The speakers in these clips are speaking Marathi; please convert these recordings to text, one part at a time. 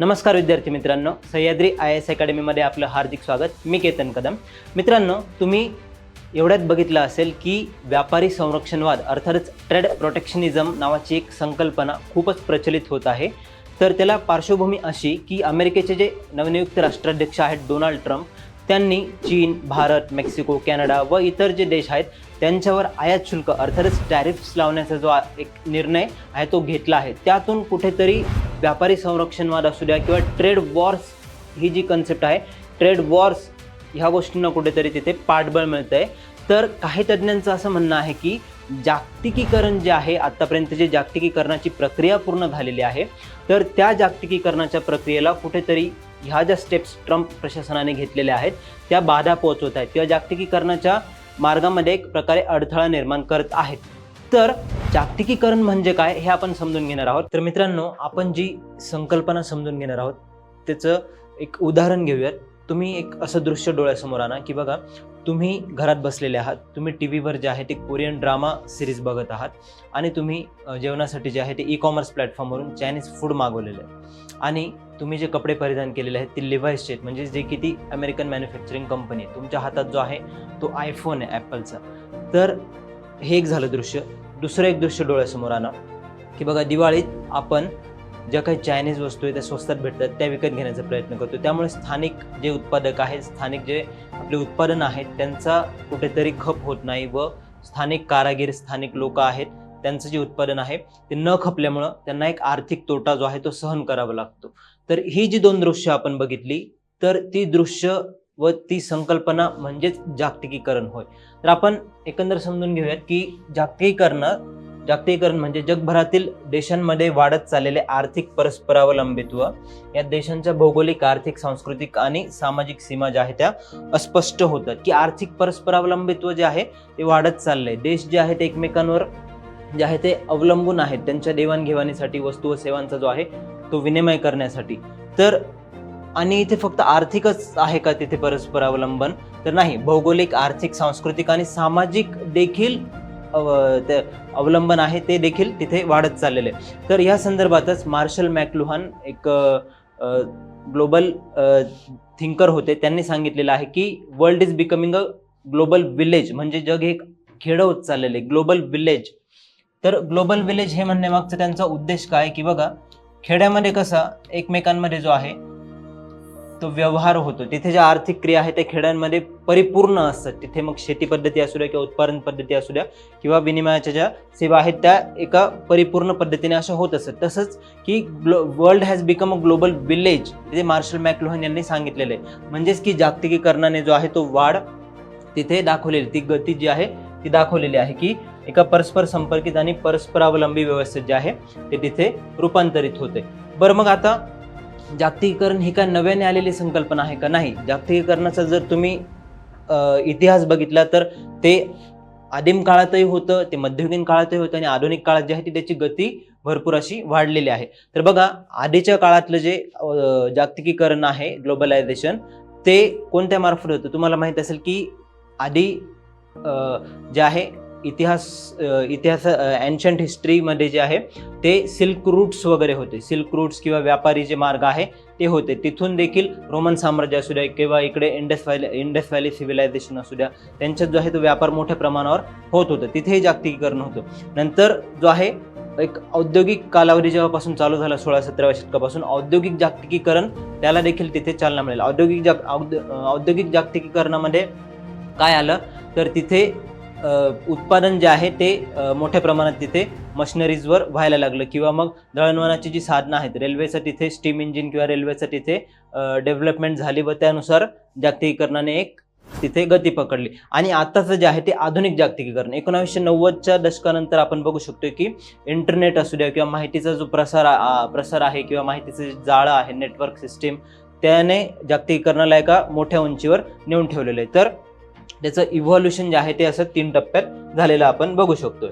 नमस्कार विद्यार्थी मित्रांनो सह्याद्री आय एस अकॅडमीमध्ये आपलं हार्दिक स्वागत. मी केतन कदम. मित्रांनो तुम्ही एवढ्यात बघितलं असेल की व्यापारी संरक्षणवाद अर्थातच ट्रेड प्रोटेक्शनिझम नावाची एक संकल्पना खूपच प्रचलित होत आहे. तर त्याला पार्श्वभूमी अशी की अमेरिकेचे जे नवनियुक्त राष्ट्राध्यक्ष आहेत डोनाल्ड ट्रम्प त्यांनी चीन भारत मेक्सिको कॅनडा व इतर जे देश आहेत त्यांच्यावर आयात शुल्क अर्थातच टॅरिफ्स लावण्याचा जो एक निर्णय आहे तो घेतला आहे. त्यातून कुठेतरी व्यापारी संरक्षणवाद असू द्या किंवा ट्रेड वॉर्स ही जी कन्सेप्ट आहे ट्रेड वॉर्स ह्या गोष्टींना कुठेतरी तिथे पाठबळ मिळतं आहे तर काही तज्ज्ञांचं असं म्हणणं आहे की जागतिकीकरण जे आहे आत्तापर्यंत जे जागतिकीकरणाची प्रक्रिया पूर्ण झालेली आहे तर त्या जागतिकीकरणाच्या प्रक्रियेला कुठेतरी ह्या ज्या स्टेप्स ट्रम्प प्रशासनाने घेतलेल्या आहेत त्या बाधा पोहोचवत आहेत. किंवा जागतिकीकरणाच्या मार्गामध्ये एक प्रकारे अडथळा निर्माण करत आहेत. तर जागतिकीकरण म्हणजे काय हे आपण समजून घेणार आहोत. तर मित्रांनो आपण जी संकल्पना समजून घेणार आहोत त्याचं एक उदाहरण घेऊयात. तुम्ही एक असं दृश्य डोळ्यासमोर आणा की बघा तुम्ही घरात बसलेले आहात तुम्ही टी व्हीवर जे आहे ते कोरियन ड्रामा सिरीज बघत आहात आणि तुम्ही जेवणासाठी जे आहे ते ई कॉमर्स प्लॅटफॉर्मवरून चायनीज फूड मागवलेलं आहे. आणि तुम्ही जे कपडे परिधान केलेले आहेत ते लिव्हाईसचे आहेत. म्हणजे जे किती अमेरिकन मॅन्युफॅक्चरिंग कंपनी आहे तुमच्या हातात जो आहे तो आयफोन आहे ॲपलचा तर हे एक झालं दृश्य. दुसरं एक दृश्य डोळ्यासमोर आणा. की बघा दिवाळीत आपण ज्या काही चायनीज वस्तू आहे त्या स्वस्तात भेटतात त्या विकत घेण्याचा प्रयत्न करतो. त्यामुळे स्थानिक जे उत्पादक आहेत स्थानिक जे आपले उत्पादन आहेत त्यांचा कुठेतरी खप होत नाही व स्थानिक कारागीर स्थानिक लोक आहेत त्यांचं जे उत्पादन आहे ते न खपल्यामुळं त्यांना एक आर्थिक तोटा जो आहे तो सहन करावा लागतो. तर ही जी दोन दृश्य आपण बघितली तर ती दृश्य व ती संकल्पना म्हणजेच जागतिकीकरण होय. तर आपण एकंदर समजून घेऊयात की जागतिकीकरण जागतिकीकरण म्हणजे जगभरातील देशांमध्ये वाढत चाललेले आर्थिक परस्परावलंबित्व. या देशांच्या भौगोलिक आर्थिक सांस्कृतिक आणि सामाजिक सीमा ज्या आहेत त्या अस्पष्ट होतात की आर्थिक परस्परावलंबित्व जे आहे ते वाढत चाललंय. देश जे आहेत एकमेकांवर जे आहे ते अवलंबून आहेत. त्यांच्या देवाणघेवाणीसाठी वस्तू व सेवांचा जो आहे तो विनिमय करण्यासाठी. तर आणि इथे फक्त आर्थिकच आहे का तिथे परस्पर अवलंबन? तर नाही भौगोलिक आर्थिक सांस्कृतिक आणि सामाजिक देखील ते अवलंबन आहे ते देखील तिथे वाढत चाललेले आहे. तर या संदर्भातच मार्शल मॅकलुहान एक ग्लोबल थिंकर होते. त्यांनी सांगितलेलं आहे की world is becoming a global village. म्हणजे जग हे खेडं होत चाललेले ग्लोबल विलेज. तर ग्लोबल विलेज हे म्हणण्यामागचा त्यांचा उद्देश काय की बघा खेड्यामध्ये कसा एकमेकांमध्ये जो आहे तो व्यवहार होतो. तिथे ज्या आर्थिक क्रिया आहेत त्या खेड्यांमध्ये परिपूर्ण असतात. तिथे मग शेती पद्धती असू द्या किंवा उत्पादन पद्धती असू द्या किंवा विनिमयाच्या ज्या सेवा आहेत त्या एका परिपूर्ण पद्धतीने अशा होत असतात. तसंच की glo world has become a global village ते मार्शल मॅकलोहन यांनी सांगितलेलं आहे. म्हणजेच की जागतिकीकरणाने जो आहे तो वाढ तिथे दाखवलेली ती गती जी आहे ती दाखवलेली आहे की एका परस्पर संपर्कित आणि परस्परावलंबी व्यवस्थेत जे आहे ते तिथे रूपांतरित होते. बरं मग आता जागतिकीकरण ही काय नव्याने आलेली संकल्पना आहे का नाही? जागतिकीकरणाचा जर तुम्ही इतिहास बघितला तर ते आदिम काळातही होतं ते मध्ययुगीन काळातही होतं आणि आधुनिक काळात जे आहे ती त्याची गती भरपूर अशी वाढलेली आहे. तर बघा आधीच्या काळातलं जे जागतिकीकरण आहे ग्लोबलायझेशन ते कोणत्या मार्फत होतं? तुम्हाला माहीत असेल की आधी जे आहे इतिहास इतिहास अँशंट हिस्ट्रीमध्ये जे आहे ते सिल्क रूट्स वगैरे होते. सिल्क रूट्स किंवा व्यापारी जे मार्ग आहे ते होते. तिथून देखील रोमन साम्राज्य असू द्या किंवा इकडे Indus valley Indus valley civilization असू द्या त्यांच्यात जो आहे तो व्यापार मोठ्या प्रमाणावर होत होतं. तिथेही जागतिकीकरण होतं. नंतर जो आहे एक औद्योगिक कालावधी जेव्हापासून चालू झाला सोळा सतराव्या शतकापासून औद्योगिक जागतिकीकरण त्याला देखील तिथे चालना मिळेल. औद्योगिक जाग औद्योगिक जागतिकीकरणामध्ये काय आलं? तर तिथे उत्पादन जे आहे ते मोठ्या प्रमाणात तिथे मशिनरीजवर व्हायला लागलं. किंवा मग दळणवळणाची जी साधनं आहेत रेल्वेचं तिथे स्टीम इंजिन किंवा रेल्वेचं तिथे डेव्हलपमेंट झाली व त्यानुसार जागतिकीकरणाने एक तिथे गती पकडली. आणि आताचं जे आहे ते आधुनिक जागतिकीकरण. एकोणावीसशे नव्वदच्या दशकानंतर आपण बघू शकतो की इंटरनेट असू द्या किंवा माहितीचा जो प्रसार प्रसार आहे किंवा माहितीचं जे जाळं आहे नेटवर्क सिस्टीम त्याने जागतिकीकरणाला एका मोठ्या उंचीवर नेऊन ठेवलेलं आहे. तर त्याचं इव्हॉल्युशन जे आहे ते असं तीन टप्प्यात झालेलं आपण बघू शकतोय.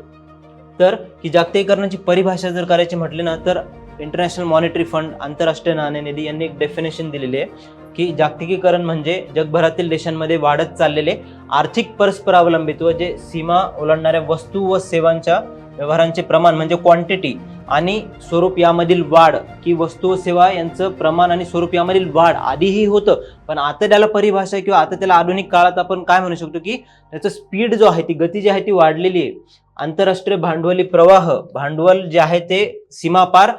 तर ही जागतिकीकरणाची परिभाषा जर करायची म्हटली ना तर इंटरनॅशनल मॉनिटरी फंड आंतरराष्ट्रीय नाणेनिधी यांनी एक डेफिनेशन दिलेली आहे की जागतिकीकरण म्हणजे जगभरातील देशांमध्ये वाढत चाललेले आर्थिक परस्परावलंबित्व जे सीमा ओलांडणाऱ्या वस्तू व सेवांच्या व्यवहारांचे प्रमाण म्हणजे क्वांटिटी आणि स्वरूप यामधील वाढ की वस्तू व सेवा यांचं प्रमाण आणि स्वरूप यामधील वाढ आधीही होतं. पण आता त्याला परिभाषा किंवा आता त्याला आधुनिक काळात आपण काय म्हणू शकतो की त्याचं स्पीड जो आहे ती गती जी आहे ती वाढलेली आहे. आंतरराष्ट्रीय भांडवली प्रवाह भांडवल जे आहे ते सीमापार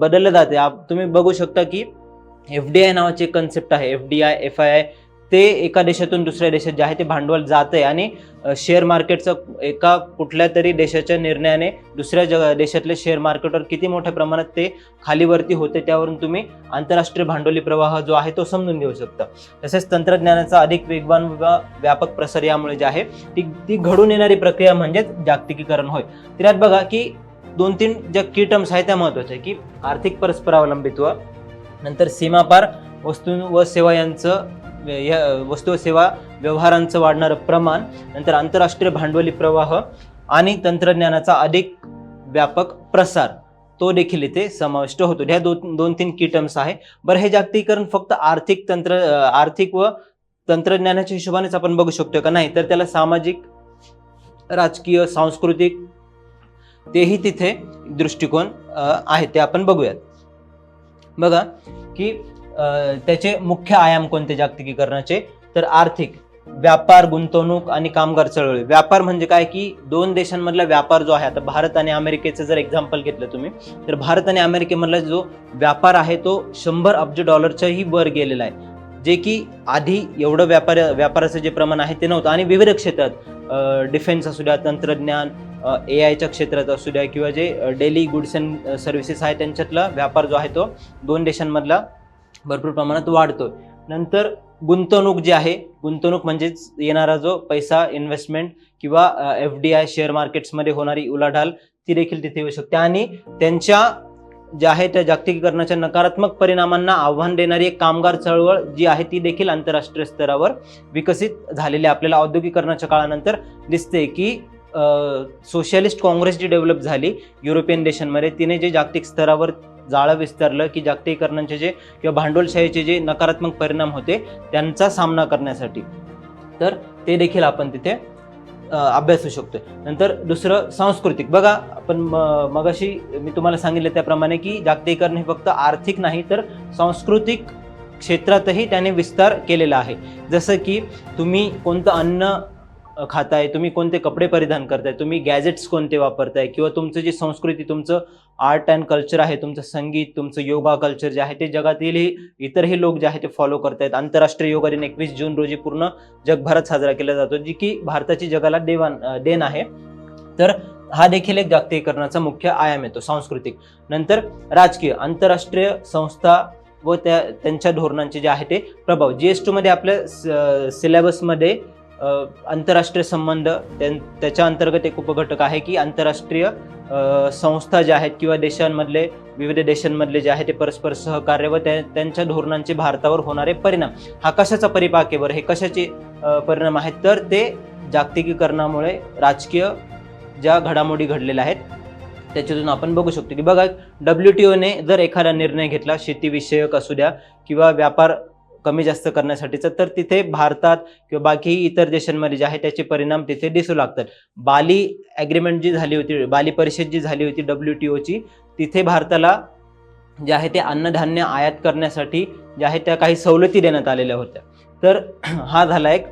बदललं जाते. तुम्ही बघू शकता की एफ डी आय नावाची कन्सेप्ट आहे. F D I F I I ते एका देशातून दुसऱ्या देशात जे आहे ते भांडवल जात आहे आणि शेअर मार्केटचं एका कुठल्या तरी देशाच्या निर्णयाने दुसऱ्या जग देशातल्या शेअर मार्केटवर किती मोठ्या प्रमाणात ते खालीवरती होते त्यावरून तुम्ही आंतरराष्ट्रीय भांडवली प्रवाह जो आहे तो समजून घेऊ शकता. तसेच तंत्रज्ञानाचा अधिक वेगवान व व्यापक प्रसार यामुळे जे आहे ती ती घडून येणारी प्रक्रिया म्हणजेच जागतिकीकरण होय. त्यात बघा की दोन तीन ज्या की टर्म्स आहेत त्या महत्त्वाच्या आहे की आर्थिक परस्परावलंबित्व नंतर सीमापार वस्तू व सेवा यांचं या वस्तू सेवा व्यवहारांचं वाढणारं प्रमाण नंतर आंतरराष्ट्रीय भांडवली प्रवाह आणि तंत्रज्ञानाचा अधिक व्यापक प्रसार तो देखील इथे समाविष्ट होतो. ह्या दोन दोन तीन की टर्म्स आहे. बरं हे जागतिकीकरण फक्त आर्थिक तंत्र आर्थिक व तंत्रज्ञानाच्या हिशोबानेच आपण बघू शकतो का नाही? तर त्याला सामाजिक राजकीय सांस्कृतिक तेही तिथे दृष्टिकोन आहेत ते आपण बघूयात. बघा की त्याचे मुख्य आयाम कोणते जागतिकीकरणाचे? तर आर्थिक व्यापार गुंतवणूक आणि कामगार चळवळी. व्यापार म्हणजे काय की दोन देशांमधला व्यापार जो आहे आता भारत आणि अमेरिकेचं जर एक्झाम्पल घेतलं तुम्ही तर भारत आणि अमेरिकेमधला जो व्यापार आहे तो शंभर अब्ज डॉलरच्याही वर गेलेला आहे. जे की आधी एवढं व्यापार व्यापाराचं जे प्रमाण आहे ते नव्हतं. आणि विविध क्षेत्रात डिफेन्स असू द्या तंत्रज्ञान ए आयच्या क्षेत्रात असू द्या किंवा जे डेली गुड्स अँड सर्व्हिसेस आहे त्यांच्यातला व्यापार जो आहे तो दोन देशांमधला भरपूर प्रमाणात वाढतोय. नंतर गुंतवणूक जी आहे गुंतवणूक म्हणजेच येणारा जो पैसा इन्व्हेस्टमेंट किंवा एफ डी आय शेअर मार्केट्समध्ये होणारी उलाढाल ती देखील तिथे येऊ शकते. आणि त्यांच्या ज्या आहे त्या जागतिकीकरणाच्या नकारात्मक परिणामांना आव्हान देणारी एक कामगार चळवळ जी आहे ती देखील आंतरराष्ट्रीय स्तरावर विकसित झालेली आपल्याला औद्योगिकरणाच्या काळानंतर दिसते की सोशलिस्ट काँग्रेस जी डेव्हलप झाली युरोपियन देशांमध्ये तिने जे जागतिक स्तरावर जाळं विस्तारलं की जागतिकीकरणाचे जे किंवा भांडवलशाहीचे जे नकारात्मक परिणाम होते त्यांचा सामना करण्यासाठी. तर ते देखील आपण तिथे अभ्यासू शकतो नंतर दुसरं सांस्कृतिक. बघा आपण म- मगाशी मी तुम्हाला सांगितलं त्याप्रमाणे की जागतिकीकरण हे फक्त आर्थिक नाही तर सांस्कृतिक क्षेत्रातही त्याने विस्तार केलेला आहे. जसं की तुम्ही कोणतं अन्न खाताय तुम्ही कोणते कपडे परिधान करताय तुम्ही गॅजेट्स कोणते वापरताय किंवा तुमचं जी संस्कृती तुमचं आर्ट अँड कल्चर आहे तुमचं संगीत तुमचं योगा कल्चर जे आहे ते जगातीलही इतरही लोक जे आहे ते फॉलो करतायत. आंतरराष्ट्रीय योगा दिन एकवीस जून रोजी पूर्ण जगभरात साजरा केला जातो जी की भारताची जगाला देवान देण आहे. तर हा देखील एक जागतिकीकरणाचा मुख्य आयाम येतो सांस्कृतिक. नंतर राजकीय आंतरराष्ट्रीय संस्था व त्या त्यांच्या धोरणांचे जे आहे ते प्रभाव. जी एसमध्ये आपल्या सिलेबसमध्ये आंतरराष्ट्रीय संबंध त्यां- त्याच्या अंतर्गत एक उपघटक आहे की आंतरराष्ट्रीय संस्था ज्या आहेत किंवा देशांमधले विविध देशांमधले जे आहे ते परस्पर सहकार्य व त्यांच्या धोरणांचे भारतावर होणारे परिणाम. हा कशाचा परिपाकेवर हे कशाचे परिणाम आहेत? तर ते जागतिकीकरणामुळे राजकीय ज्या घडामोडी घडलेल्या आहेत त्याच्यातून आपण बघू शकतो की बघा डब्ल्यू टी ओने जर एखादा निर्णय घेतला शेतीविषयक असू द्या किंवा व्यापार कमी जास्त करण्यासाठीचं तर तिथे भारतात किंवा बाकी इतर देशांमध्ये जे आहे त्याचे परिणाम तिथे दिसू लागतात. बाली ॲग्रीमेंट जी झाली होती बाली परिषद जी झाली होती डब्ल्यू टी ओची तिथे भारताला जे आहे ते अन्नधान्य आयात करण्यासाठी जे आहे त्या काही सवलती देण्यात आलेल्या होत्या. तर हा झाला एक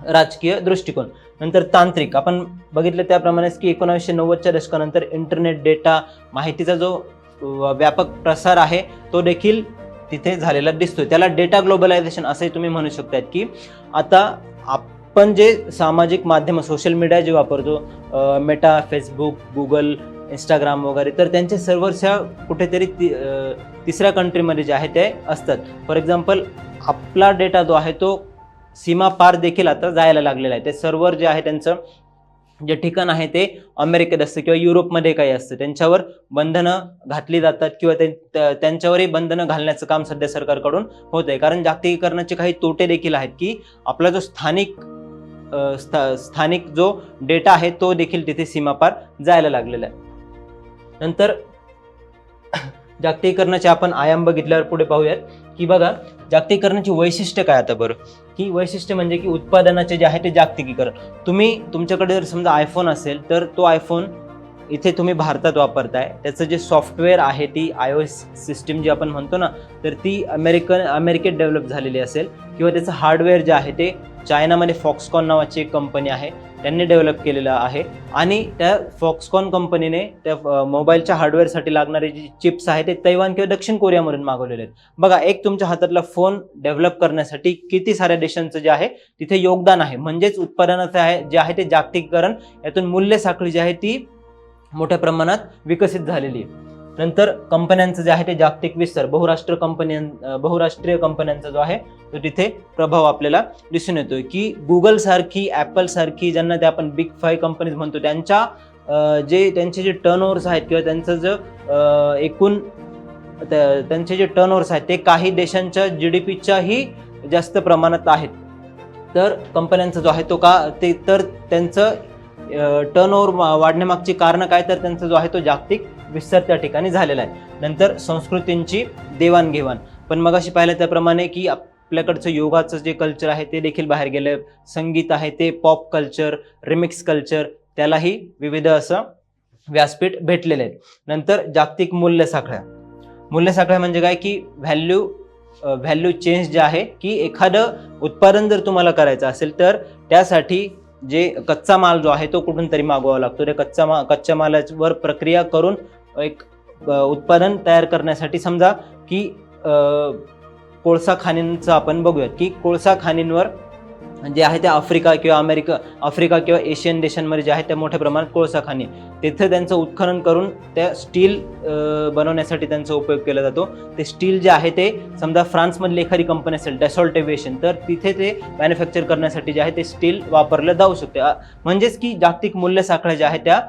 राजकीय दृष्टिकोन. नंतर तांत्रिक. आपण बघितलं त्याप्रमाणेच की एकोणावीसशे नव्वदच्या दशकानंतर इंटरनेट डेटा माहितीचा जो व्यापक प्रसार आहे तो देखील तिथे झालेला दिसतोय. त्याला डेटा ग्लोबलायझेशन असंही तुम्ही म्हणू शकतात की आता आपण जे सामाजिक माध्यम सोशल मीडिया जे वापरतो मेटा फेसबुक गुगल इंस्टाग्राम वगैरे तर त्यांचे सर्व्हर्स ह्या कुठेतरी ति तिसऱ्या कंट्रीमध्ये जे आहे ते असतात. फॉर एक्झाम्पल आपला डेटा जो आहे तो सीमा पार देखील आता जायला लागलेला आहे. ते सर्व्हर जे आहे त्यांचं जे ठिकाण आहे ते अमेरिकेत असतं किंवा युरोपमध्ये काही असतं त्यांच्यावर बंधनं घातली जातात किंवा त्यांच्यावरही बंधनं घालण्याचं काम सध्या सरकारकडून होत आहे कारण जागतिकीकरणाचे काही तोटे देखील आहेत की आपला जो स्थानिक स्था- स्थानिक जो डेटा आहे तो देखील तिथे सीमापार जायला लागलेला आहे. नंतर जागतिकीकरणाचे आपण आयाम बघितल्यावर पुढे पाहूयात. की बघा जागतिकीकरणाची वैशिष्ट्य काय आता बरं? की वैशिष्ट्य म्हणजे की उत्पादनाचे जे आहे ते जागतिकीकरण. तुम्ही तुमच्याकडे जर समजा आयफोन असेल तर तो आयफोन इथे तुम्ही भारतात वापरताय. त्याचं जे सॉफ्टवेअर आहे ती आय ओ एस सिस्टीम जी आपण म्हणतो ना तर ती अमेरिकन अमेरिकेत डेव्हलप झालेली असेल. किंवा त्याचं हार्डवेअर जे आहे ते चायनामध्ये फॉक्सकॉन नावाची एक कंपनी आहे. त्यांनी डेव्हलप केलेलं आहे. आणि त्या फॉक्सकॉन कंपनीने त्या मोबाईलच्या हार्डवेअरसाठी लागणारे जे चिप्स आहेत ते तैवान किंवा दक्षिण कोरियामधून मागवलेले आहेत. बघा एक तुमच्या हातातला फोन डेव्हलप करण्यासाठी किती साऱ्या देशांचं जे आहे तिथे योगदान आहे. म्हणजेच उत्पादनाचं आहे जे आहे ते जागतिकीकरण यातून मूल्य साखळी जी आहे ती मोठ्या प्रमाणात विकसित झालेली आहे. नंतर कंपन्यांचं जे आहे ते जागतिक विस्तार बहुराष्ट्र कंपन्यां बहुराष्ट्रीय कंपन्यांचा जो आहे तो तिथे प्रभाव आपल्याला दिसून येतोय की गुगल सारखी ॲपल सारखी ज्यांना ते आपण बिग फाय कंपनीज म्हणतो त्यांच्या जे त्यांचे जे टर्नओव्हर्स आहेत किंवा त्यांचं जे एकूण त्या- त्यांचे जे टर्नओव्हर्स आहेत ते काही देशांच्या जी डी पीच्याही जास्त प्रमाणात आहेत. तर कंपन्यांचा जो आहे तो का ते तर त्यांचं टर्नओव्हर वाढण्यामागची कारणं काय तर त्यांचा जो आहे तो जागतिक विस्तार त्या ठिकाणी झालेला आहे. नंतर संस्कृतींची देवाणघेवाण. पण मग अशी पाहिलं त्याप्रमाणे की आपल्याकडचं योगाचं जे कल्चर आहे ते देखील बाहेर गेलं. संगीत आहे ते पॉप कल्चर रिमिक्स कल्चर त्यालाही विविध असं व्यासपीठ भेटलेलं आहे. नंतर जागतिक मूल्य साखळ्या. मूल्य साखळ्या म्हणजे काय? की व्हॅल्यू व्हॅल्यू चेंज जे आहे की एखादं उत्पादन जर तुम्हाला करायचं असेल तर त्यासाठी जे कच्चा माल जो आहे तो कुठून तरी मागवावा लागतो. त्या कच्चा मा कच्च्या मालावर प्रक्रिया करून एक उत्पादन तयार करण्यासाठी समजा की कोळसा खाणींचं आपण बघूयात की कोळसा खाणींवर जे आहे त्या आफ्रिका किंवा अमेरिका आफ्रिका किंवा एशियन देशांमध्ये जे आहे त्या मोठ्या प्रमाणात कोळसा खाणी तिथे त्यांचं उत्खनन करून त्या स्टील बनवण्यासाठी त्यांचा उपयोग केला जातो. ते स्टील जे आहे ते समजा फ्रान्समधली एखादी कंपनी असेल डॅसॉल्ट एव्हिएशन तर तिथे ते मॅन्युफॅक्चर करण्यासाठी जे आहे ते स्टील वापरलं जाऊ शकते. म्हणजेच की जागतिक मूल्य साखळ्या ज्या आहेत त्या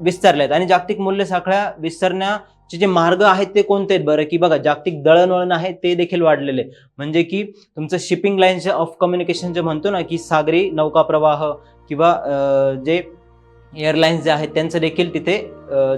विस्तारल्या आहेत आणि जागतिक मूल्य साखळ्या विस्तारण्याचे जे मार्ग आहेत ते कोणते आहेत बरं? की बघा जागतिक दळणवळण आहे ते देखील वाढलेले. म्हणजे की तुमचं शिपिंग लाईन्स ऑफ कम्युनिकेशन जे म्हणतो ना की सागरी नौका प्रवाह किंवा जे एअरलाईन्स जे आहेत त्यांचं देखील तिथे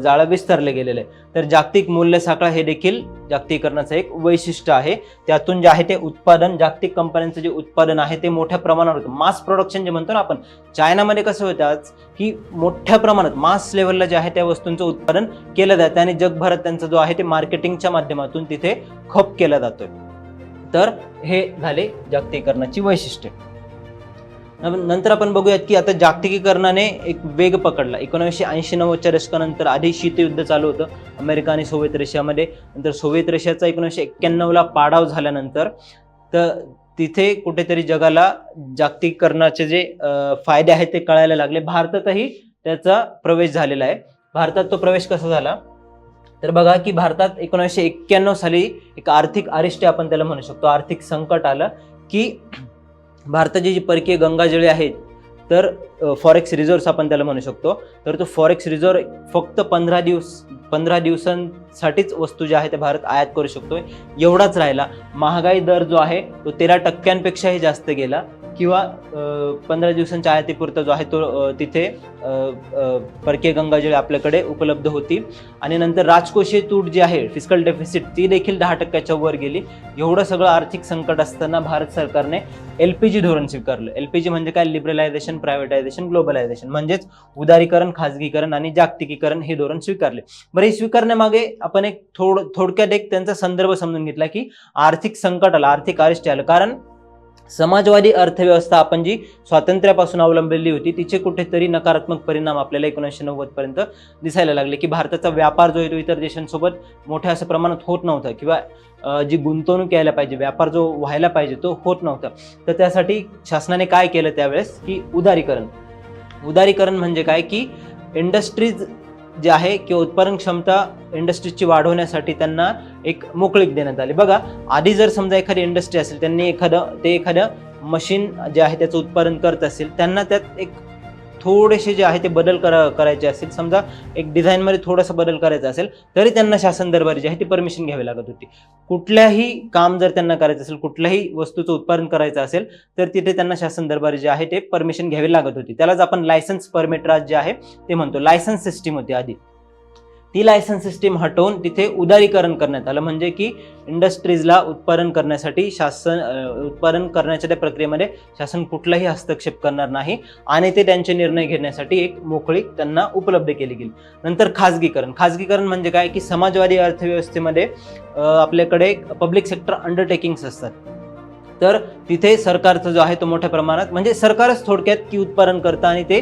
जाळं विस्तारले गेलेलं आहे तर जागतिक मूल्य साखळा हे देखील जागतिकीकरणाचं एक वैशिष्ट्य आहे. त्यातून जे आहे ते उत्पादन जागतिक कंपन्यांचं जे उत्पादन आहे ते मोठ्या प्रमाणावर होतं. मास प्रोडक्शन जे म्हणतो ना आपण चायनामध्ये कसं होतं आज की मोठ्या प्रमाणात मास लेवलला जे आहे त्या वस्तूंचं उत्पादन केलं जातं आणि जगभरात त्यांचा जो आहे ते मार्केटिंगच्या माध्यमातून तिथे खप केला जातोय. तर हे झाले जागतिकीकरणाची वैशिष्ट्ये. नंतर आपण बघूयात की आता जागतिकीकरणाने एक वेग पकडला. एकोणीसशे ऐंशी नव्वदच्या दशकानंतर आधी शीतयुद्ध चालू होतं. अमेरिका आणि सोव्हिएत रशियामध्ये. नंतर सोव्हिएत रशियाचा एकोणीसशे एक्क्याण्णवला पाडाव झाल्यानंतर तर तिथे कुठेतरी जगाला जागतिकीकरणाचे जे फायदे आहेत ते कळायला लागले. भारतातही त्याचा प्रवेश झालेला आहे. भारतात तो प्रवेश कसा झाला? तर बघा की भारतात एकोणीसशे एक्क्याण्णव साली एक आर्थिक अरिष्ट आपण त्याला म्हणू शकतो. आर्थिक संकट आलं की भारताची जी परकीय गंगाजळी आहेत तर फॉरेक्स रिझर्व्ह आपण त्याला म्हणू शकतो. तर तो फॉरेक्स रिझर्व्ह फक्त पंधरा दिवस पंधरा दिवसांसाठीच वस्तू ज्या आहे त्या भारत आयात करू शकतोय. एवढाच राहिला. महागाई दर जो आहे तो तेरा टक्क्यांपेक्षाही जास्त गेला. किंवा पंधरा दिवसांच्या आयातीपुरता जो आहे तो तिथे परकीय गंगाजळी आपल्याकडे उपलब्ध होती. आणि नंतर राजकोषीय तूट जी आहे फिजिकल डेफिसिट ती देखील दहा टक्क्याच्या वर गेली. एवढं सगळं आर्थिक संकट असताना भारत सरकारने एल पी जी धोरण स्वीकारलं. एल पी जी म्हणजे काय? लिबरलायझेशन प्रायव्हेटायझेशन ग्लोबलायझेशन म्हणजेच उदारीकरण खाजगीकरण आणि जागतिकीकरण हे धोरण स्वीकारले. बरं हे स्वीकारण्यामागे आपण एक थोड थोडक्यात एक त्यांचा संदर्भ समजून घेतला की आर्थिक संकट आलं आर्थिक अरिष्ट आलं. कारण समाजवादी अर्थव्यवस्था आपण जी स्वातंत्र्यापासून अवलंबलेली होती तिचे कुठेतरी नकारात्मक परिणाम आपल्याला एकोणीसशे नव्वद पर्यंत दिसायला लागले की भारताचा व्यापार जो आहे तो इतर देशांसोबत मोठ्या असं प्रमाणात होत नव्हता किंवा जी गुंतवणूक यायला पाहिजे व्यापार जो व्हायला पाहिजे तो होत नव्हता. तर त्यासाठी शासनाने काय केलं त्यावेळेस की उदारीकरण. उदारीकरण म्हणजे काय की इंडस्ट्रीज जे आहे किंवा उत्पादन क्षमता इंडस्ट्रीजची वाढवण्यासाठी त्यांना एक मोकळीक देण्यात आली. बघा आधी जर समजा एखादी इंडस्ट्री असेल त्यांनी एखादं ते एखादं मशीन जे आहे त्याचं उत्पादन करत असेल त्यांना त्यात एक थोडेसे जे आहे ते बदल करा करायचे असेल समजा एक डिझाईनमध्ये थोडासा बदल करायचा असेल तरी त्यांना शासन दरबारी जी आहे ती परमिशन घ्यावी लागत होती. कुठल्याही काम जर त्यांना करायचं असेल कुठल्याही वस्तूचं उत्पादन करायचं असेल तर तिथे त्यांना शासन दरबारी जे आहे ते परमिशन घ्यावी लागत होती. त्यालाच आपण लायसन्स परमिट राज जे आहे ते म्हणतो. लायसन्स सिस्टीम होती आधी. ती लायसन्स सिस्टीम हटवून तिथे उदारीकरण करण्यात आलं. म्हणजे की इंडस्ट्रीजला उत्पादन करण्यासाठी शासन उत्पादन करण्याच्या त्या प्रक्रियेमध्ये शासन कुठलाही हस्तक्षेप करणार नाही आणि ते त्यांचे निर्णय घेण्यासाठी एक मोकळीक त्यांना उपलब्ध केली गेली. नंतर खाजगीकरण. खाजगीकरण म्हणजे काय? की समाजवादी अर्थव्यवस्थेमध्ये आपल्याकडे पब्लिक सेक्टर अंडरटेकिंग्स असतात. तर तिथे सरकारचा जो आहे तो मोठ्या प्रमाणात म्हणजे सरकारच थोडक्यात की उत्पादन करतं आणि ते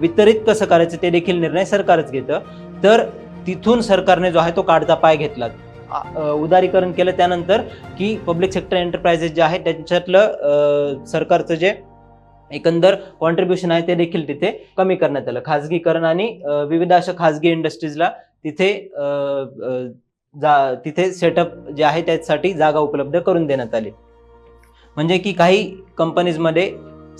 वितरित कसं करायचं ते देखील निर्णय सरकारच घेतं. तर तिथून सरकारने जो आहे तो काढता पाय घेतला. उदारीकरण केलं त्यानंतर की पब्लिक सेक्टर एंटरप्राइजेस जे आहे त्यांच्यातलं सरकारचं जे एकंदर कॉन्ट्रीब्युशन आहे ते देखील तिथे कमी करण्यात आलं. खाजगीकरण आणि विविध अशा खाजगी इंडस्ट्रीजला तिथे जा तिथे सेटअप जे आहे त्यासाठी जागा उपलब्ध करून देण्यात आली. म्हणजे की काही कंपनीजमध्ये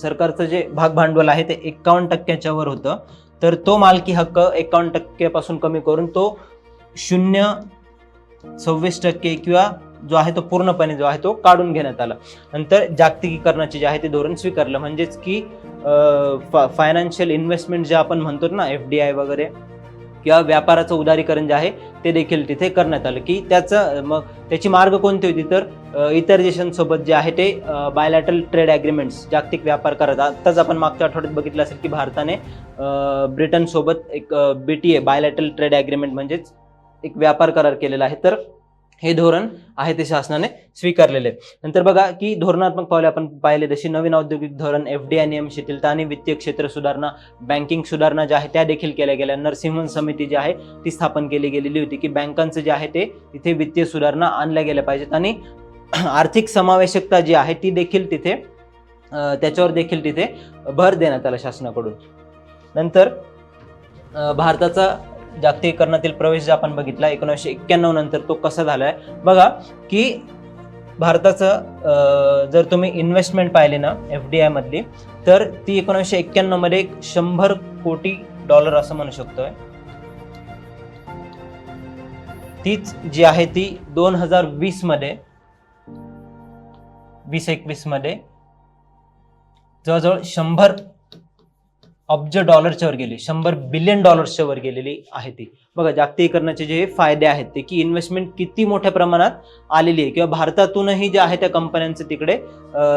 सरकारचं जे भागभांडवल आहे ते एकावन्न टक्क्याच्या वर होतं. तर तो मालकी हक्क एकावन्न टक्क्यापासून कमी करून तो शून्य सव्वीस टक्के किंवा जो आहे तो पूर्णपणे जो आहे तो काढून घेण्यात आला. नंतर जागतिकीकरणाचे जे आहे ते धोरण स्वीकारलं. म्हणजेच की फायनान्शियल इन्व्हेस्टमेंट जे आपण म्हणतो ना एफ डी आय वगैरे किंवा व्यापाराचं उदारीकरण जे आहे ते देखील तिथे करण्यात आलं. की त्याचं मग त्याची मार्ग कोणती होती? तर इतर देशांसोबत जे आहे ते बायलॅटरल ट्रेड ॲग्रीमेंट्स जागतिक व्यापार करत आत्ताच आपण मागच्या आठवड्यात बघितलं असेल की भारताने ब्रिटनसोबत एक B T A bilateral trade agreement म्हणजेच एक व्यापार करार केलेला आहे. तर हे धोरण आहे ते शासनाने स्वीकारलेले नंतर बघा की धोरणात्मक पावले आपण पाहिले जशी नवीन औद्योगिक धोरण एफ डी नियम शिथिलता आणि वित्तीय क्षेत्र सुधारणा बँकिंग सुधारणा ज्या आहेत त्या देखील केल्या गेल्या. नरसिंहन समिती जी आहे ती स्थापन केली गेलेली होती की बँकांचं जे आहे ते तिथे वित्तीय सुधारणा आणल्या गेल्या पाहिजेत. आणि आर्थिक समावेशकता जी आहे ती देखील तिथे त्याच्यावर देखील तिथे भर देण्यात आला शासनाकडून. नंतर भारताचा जागतिकीकरणातील प्रवेश जे आपण बघितला एकोणीसशे एक्क्याण्णव नंतर तो कसा झालाय? बघा की भारताचं जर तुम्ही इन्व्हेस्टमेंट पाहिली ना एफ डी आय मधली तर ती एकोणीसशे एक्क्याण्णवमध्ये एक शंभर कोटी डॉलर असं म्हणू शकतोय. तीच जी आहे ती दोन हजार वीसमध्ये वीस एकवीसमध्ये जवळजवळ शंभर अब्ज डॉलरच्या वर गेली. शंभर बिलियन डॉलर्सच्या वर गेलेली आहे ती. बघा जागतिकीकरणाचे जे फायदे आहेत ते की इन्व्हेस्टमेंट किती मोठ्या प्रमाणात आलेली आहे. किंवा भारतातूनही ज्या आहे त्या कंपन्यांचं तिकडे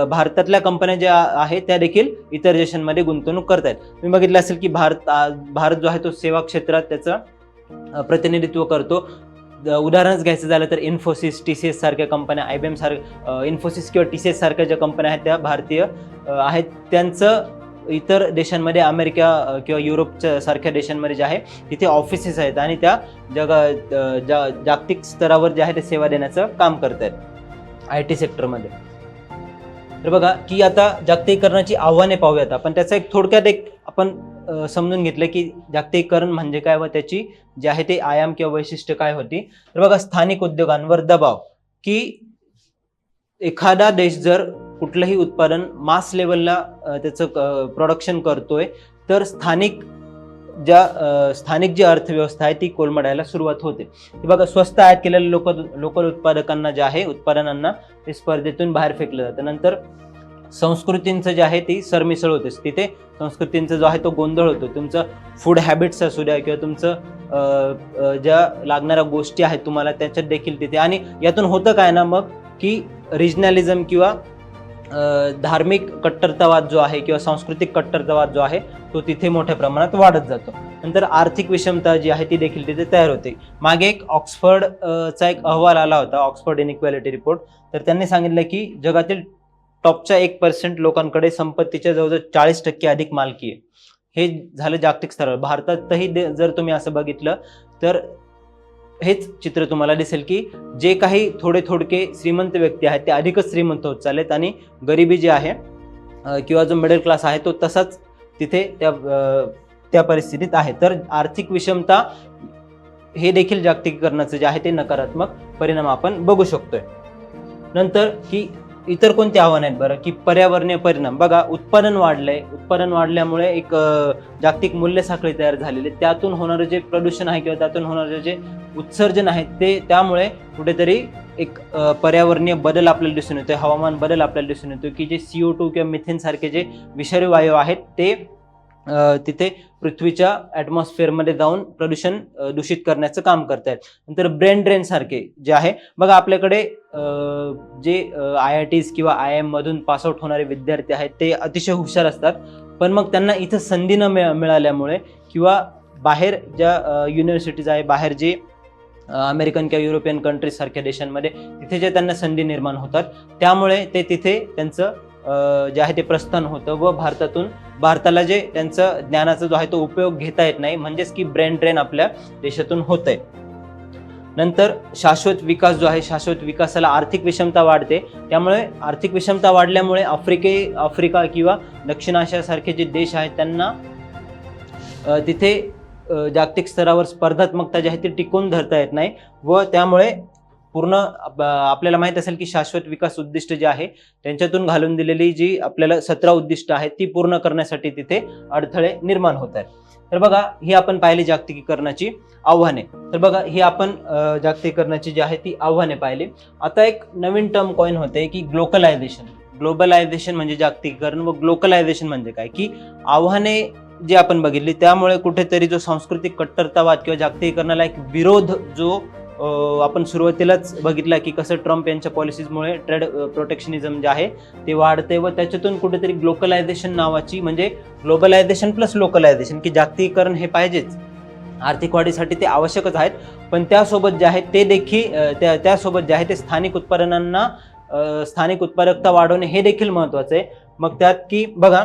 भारतातल्या कंपन्या ज्या आहेत त्या देखील इतर देशांमध्ये गुंतवणूक करतायत. तुम्ही बघितलं असेल की भारत भारत जो आहे तो सेवा क्षेत्रात त्याचं प्रतिनिधित्व करतो. उदाहरणच घ्यायचं झालं तर इन्फोसिस टी सी एस सारख्या कंपन्या आय बी एम सारख्या इन्फोसिस किंवा टी सी एस सारख्या ज्या कंपन्या आहेत त्या भारतीय आहेत त्यांचं इतर देशांमध्ये अमेरिका किंवा युरोपच्या सारख्या देशांमध्ये जे आहे तिथे ऑफिसेस आहेत आणि त्या जगा जा जागतिक स्तरावर जे आहे ते सेवा देण्याचं काम करत आहेत आय टी सेक्टरमध्ये तर बघा की आता जागतिकीकरणाची आव्हाने पाहूयात आपण. त्याचा एक थोडक्यात एक आपण समजून घेतलं की जागतिकीकरण म्हणजे काय व त्याची जे आहे ते आयाम किंवा वैशिष्ट्य काय होती. तर बघा स्थानिक उद्योगांवर दबाव. की एखादा देश जर कुठलंही उत्पादन मास लेवलला त्याचं प्रोडक्शन करतोय. तर स्थानिक ज्या स्थानिक जी अर्थव्यवस्था आहे ती कोलमडायला सुरुवात होते. बघा स्वस्त आयात केलेल्या लोक लोकल उत्पादकांना जे आहे उत्पादनांना ते स्पर्धेतून बाहेर फेकलं जातं. नंतर संस्कृतींचं जे आहे ती सरमिसळ होते. तिथे संस्कृतींचा जो आहे तो गोंधळ होतो. तुमचं फूड हॅबिट्स असू द्या किंवा तुमचं ज्या लागणाऱ्या गोष्टी आहेत तुम्हाला त्याच्यात देखील तिथे. आणि यातून होतं काय ना मग की रिजनॅलिझम किंवा धार्मिक कट्टरतावाद जो आहे किंवा सांस्कृतिक कट्टरतावाद जो आहे तो तिथे मोठ्या प्रमाणात वाढत जातो. नंतर आर्थिक विषमता जी आहे ती देखील तिथे तयार होते. मागे एक ऑक्सफर्ड चा एक अहवाल आला होता ऑक्सफर्ड इनइक्वॅलिटी रिपोर्ट. तर त्यांनी सांगितलं की जगातील टॉपच्या एक पर्सेंट लोकांकडे संपत्तीच्या जवळजवळ चाळीस टक्के अधिक मालकी आहे. हे झालं जागतिक स्तरावर. भारतातही दे- जर तुम्ही असं बघितलं तर हेच चित्र तुम्हाला दिसेल की जे काही थोडे थोडके श्रीमंत व्यक्ती आहेत ते अधिकच श्रीमंत होत चाललेत आणि गरिबी जी आहे किंवा जो मिडल क्लास आहे तो तसाच तिथे त्या त्या परिस्थितीत आहे. तर आर्थिक विषमता हे देखील जागतिकीकरणाचं जे आहे ते नकारात्मक परिणाम आपण बघू शकतोय. नंतर की इतर कोणते आव्हान आहेत बरं? की पर्यावरणीय परिणाम. बघा उत्पादन वाढलंय. उत्पादन वाढल्यामुळे एक जागतिक मूल्य साखळी तयार झालेली आहे. त्यातून होणारं जे प्रदूषण आहे किंवा त्यातून होणारं जे उत्सर्जन आहे ते त्यामुळे कुठेतरी एक पर्यावरणीय बदल आपल्याला दिसून येतोय. हवामान बदल आपल्याला दिसून येतो की जे सीओ टू किंवा मिथेन सारखे जे विषारी वायू आहेत ते तिथे पृथ्वीच्या ॲटमॉस्फिअरमध्ये जाऊन प्रदूषण दूषित करण्याचं काम करत आहेत नंतर ब्रेन ड्रेन सारखे जे आहे बघा आपल्याकडे जे आय आय टीज किंवा आय एम मधून पासआउट होणारे विद्यार्थी आहेत ते अतिशय हुशार असतात. पण मग त्यांना इथं संधी न मिळ मिळाल्यामुळे किंवा बाहेर ज्या युनिव्हर्सिटीज आहे बाहेर जे अमेरिकन किंवा युरोपियन कंट्रीज सारख्या देशांमध्ये तिथे जे त्यांना संधी निर्माण होतात त्यामुळे ते तिथे त्यांचं जे आहे ते प्रस्थान होतं व भारतातून भारताला जे त्यांचं ज्ञानाचा जो आहे तो उपयोग घेता येत नाही म्हणजेच की ब्रेन ड्रेन आपल्या देशातून होत आहे नंतर शाश्वत विकास जो आहे शाश्वत विकासाला आर्थिक विषमता वाढते. त्यामुळे आर्थिक विषमता वाढल्यामुळे आफ्रिके आफ्रिका किंवा दक्षिण आशियासारखे जे देश आहेत त्यांना तिथे जागतिक स्तरावर स्पर्धात्मकता जी आहे ती टिकून धरता येत नाही व त्यामुळे पूर्ण आपल्याला माहीत असेल की शाश्वत विकास उद्दिष्ट जे आहे त्यांच्यातून घालून दिलेली जी आपल्याला सतरा उद्दिष्ट आहेत ती पूर्ण करण्यासाठी तिथे अडथळे निर्माण होत आहेत. तर बघा ही आपण पाहिली जागतिकीकरणाची आव्हाने. तर बघा ही आपण जागतिकीकरणाची जी आहे ती आव्हाने पाहिली. आता एक नवीन टर्म कॉईन होते की ग्लोकलायझेशन ग्लोबलायझेशन म्हणजे जागतिकीकरण व ग्लोकलायझेशन म्हणजे काय? की आव्हाने जी आपण बघितली त्यामुळे कुठेतरी जो सांस्कृतिक कट्टरतावाद किंवा जागतिकीकरणाला एक विरोध जो आपण सुरुवातीलाच बघितला की कसं ट्रम्प यांच्या पॉलिसीजमुळे ट्रेड प्रोटेक्शनिझम जे आहे ते वाढते व त्याच्यातून कुठेतरी ग्लोकलायझेशन नावाची म्हणजे ग्लोबलायझेशन प्लस लोकलायझेशन की जागतिकीकरण हे पाहिजेच. आर्थिक वाढीसाठी ते आवश्यकच आहेत. पण त्यासोबत जे आहे ते देखील त्या त्यासोबत जे आहे ते स्थानिक उत्पादनांना स्थानिक उत्पादकता वाढवणे हे देखील महत्त्वाचं आहे. मग त्यात की बघा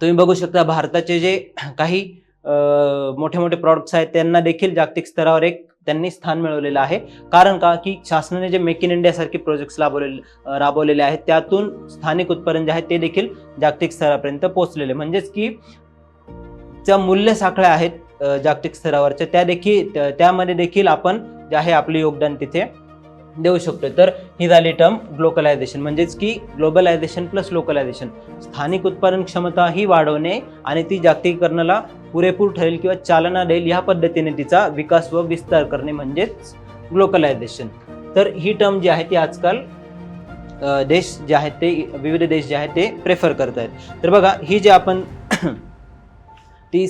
तुम्ही बघू शकता भारताचे जे काही मोठे मोठे प्रॉडक्ट्स आहेत त्यांना देखील जागतिक स्तरावर एक त्यांनी स्थान मिळवलेलं आहे. कारण का? की शासनाने जे मेक इन इंडिया सारखे प्रोजेक्ट्स राबवलेले राबवलेले आहेत त्यातून स्थानिक उत्पादन जे आहे ते देखील जागतिक स्तरापर्यंत पोहोचलेले. म्हणजेच की ज्या मूल्य साखळ्या आहेत जागतिक स्तरावरच्या त्या देखील त्यामध्ये देखील आपण जे आहे आपले योगदान तिथे देऊ शकतो तर ही झाली टर्म ग्लोकलायझेशन म्हणजेच की ग्लोबलायझेशन प्लस लोकलायझेशन स्थानिक उत्पादन क्षमता ही वाढवणे आणि ती जागतिकीकरणाला पुरेपूर ठरेल किंवा चालना देईल ह्या पद्धतीने तिचा विकास व विस्तार करणे म्हणजेच ग्लोकलायझेशन तर ही टर्म जी आहे ती आजकाल देश जे आहेत ते विविध देश जे आहेत ते प्रेफर करत आहेत तर बघा ही जी आपण ती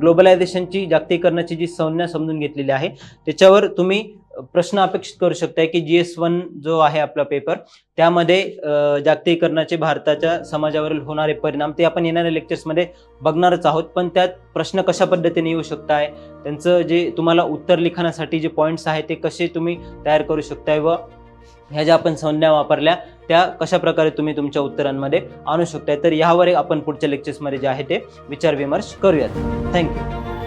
ग्लोबलायझेशनची जागतिकीकरणाची जी संज्ञा समजून घेतलेली आहे त्याच्यावर तुम्ही प्रश्न अपेक्षित करू शकताय की जी एस वन जो आहे आपला पेपर त्यामध्ये जागतिकीकरणाचे भारताच्या समाजावरील होणारे परिणाम ते आपण येणाऱ्या लेक्चर्समध्ये बघणारच आहोत. पण त्यात प्रश्न कशा पद्धतीने येऊ शकताय त्यांचं जे तुम्हाला उत्तर लिखाणासाठी जे पॉईंट्स आहेत ते कसे तुम्ही तयार करू शकताय व ह्या ज्या आपण संज्ञा वापरल्या त्या कशा प्रकारे तुम्ही तुमच्या उत्तरांमध्ये आणू शकताय. तर ह्यावर आपण पुढच्या लेक्चर्समध्ये जे आहे ते विचार विमर्श करूयात थँक्यू